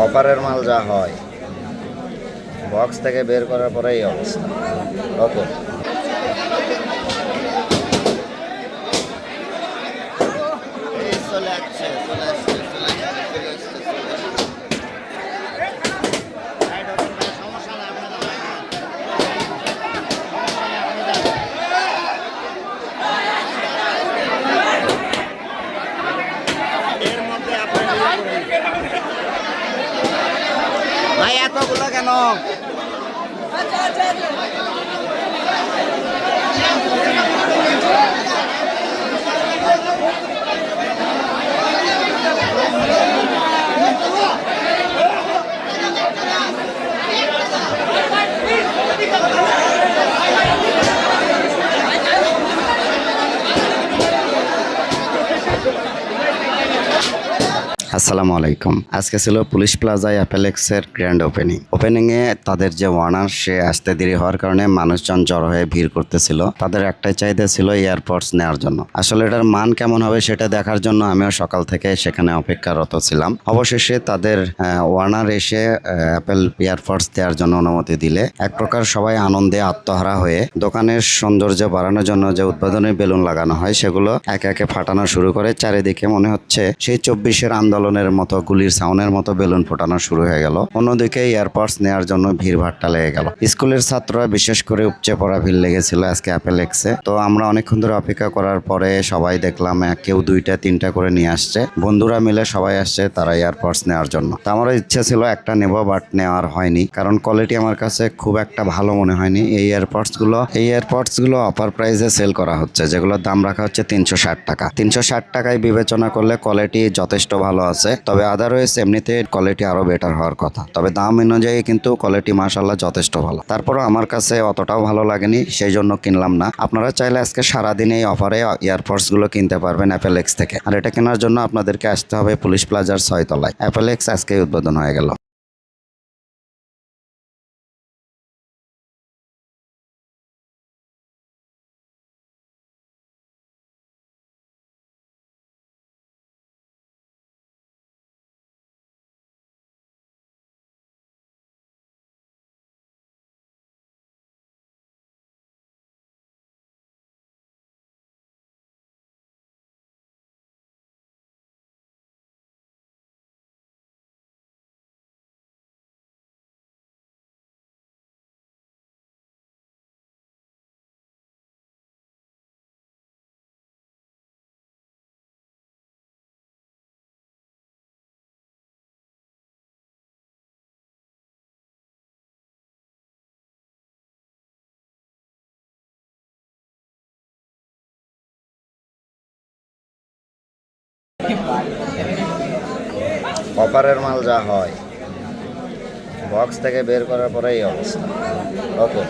অপারের মাল যা হয় বক্স থেকে বের করার পরে এই অবস্থা। ওকে। চলে আসছে চলে আসছে চলে আসছে চলে আসছে চলে আসছে সমস্যা না এর মধ্যে আপনি ভাই এতগুলো কেন? আসসালামু আলাইকুম। আজকে ছিল পুলিশ প্লাজায় অ্যাপেলেক্সের গ্র্যান্ড ওপেনিং। ওপেনিং এ তাদের যে ওয়ানার, সে আসতে দেরি হওয়ার কারণে মানুষজন জড়ো হয়ে ভিড় করতেছিল। তাদের একটাই চাহিদা ছিল এয়ারপোর্টস নেওয়ার জন্য। আসলে এটার মান কেমন হবে সেটা দেখার জন্য আমিও সকাল থেকে সেখানে অপেক্ষারত ছিলাম। অবশেষে তাদের ওয়ানার এসে অ্যাপেল এয়ারপোর্টস দেওয়ার জন্য অনুমতি দিলে। এক প্রকার সবাই আনন্দে আত্মহারা হয়ে দোকানের সৌন্দর্য বাড়ানোর জন্য যে উদ্বোধনী বেলুন লাগানো হয়, সেগুলো একে একে ফাটানো শুরু করে চারিদিকে মনে হচ্ছে সেই চব্বিশের আন্দোলনের মতো, গুলির সাউনের মতো বেলুন ফোটানো শুরু হয়ে গেল। অন্যদিকে এয়ারপোর্টস নেওয়ার জন্য ভিড় ভাট্টা লেগে গেল। স্কুলের ছাত্ররা বিশেষ করে উপচে পড়া ভিড় লেগেছিল আজকে অ্যাপেল এক্সে তো আমরা অনেকক্ষণ ধরে অপেক্ষা করার পরে সবাই দেখলাম কেউ দুইটা, তিনটা করে নিয়ে আসছে। বন্ধুরা মিলে সবাই আসছে তারা এয়ারপোর্টস নেওয়ার জন্য। তো আমারও ইচ্ছে ছিল একটা নেব, বাট নেওয়ার হয়নি। কারণ কোয়ালিটি আমার কাছে খুব একটা ভালো মনে হয়নি। এই এয়ারপোর্টসগুলো এই এয়ারপোর্টসগুলো অফার প্রাইসে সেল করা হচ্ছে, যেগুলোর দাম রাখা হচ্ছে তিনশো ষাট টাকা। তিনশো ষাট টাকায় বিবেচনা করলে কোয়ালিটি যথেষ্ট ভালো আছে, তবে আদারওয়াইজ এমনিতে কোয়ালিটি আরও বেটার হওয়ার কথা। তবে দাম অনুযায়ী কিন্তু কোয়ালিটি মাসাল্লাহ যথেষ্ট ভালো। তারপরও আমার কাছে অতটাও ভালো লাগেনি সেই জন্য কিনলাম না। আপনারা চাইলে আজকে সারাদিন এই অফারে এয়ারপোর্টসগুলো কিনতে পারবেন অ্যাপেল এক্স থেকে। আর এটা কেনার জন্য আপনাদেরকে আসতে হবে পুলিশ প্লাজার ছয়তলায়। অ্যাপেল এক্স আজকে উদ্বোধন হয়ে গেল। অপারের মাল যা হয় বক্স থেকে বের করার পরে এই অবস্থা। ওকে